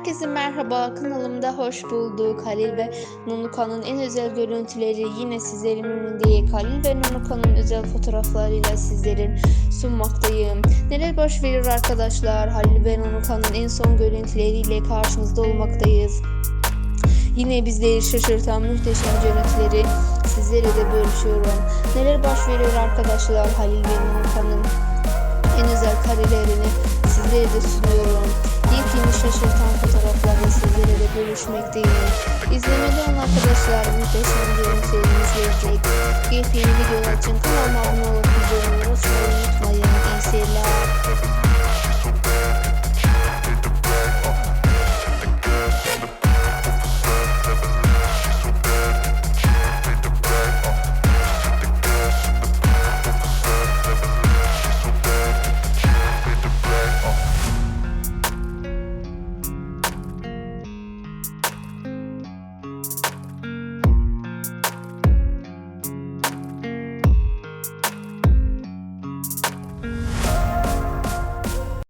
Herkese merhaba kanalımda hoş bulduk. Halil ve Nunuka'nın en özel görüntüleri yine sizlerin önünde. Halil ve Nunuka'nın özel fotoğraflarıyla sizlerin sunmaktayım. Neler baş verir arkadaşlar? Halil ve Nunuka'nın en son görüntüleriyle karşınızda olmaktayız. Yine bizleri şaşırtan muhteşem görüntüleri sizlere de bölüşüyorum. Neler baş veriyor arkadaşlar Halil ve Nunuka'nın en özel karelerini sizlere de sunuyorum. Yepyeni şaşırtan sizlere de bölüşmekteyim. İzlemeli olan arkadaşlar muhteşem görüntülerimi izleyecek. Yepyeni videolar için kanalıma abone olup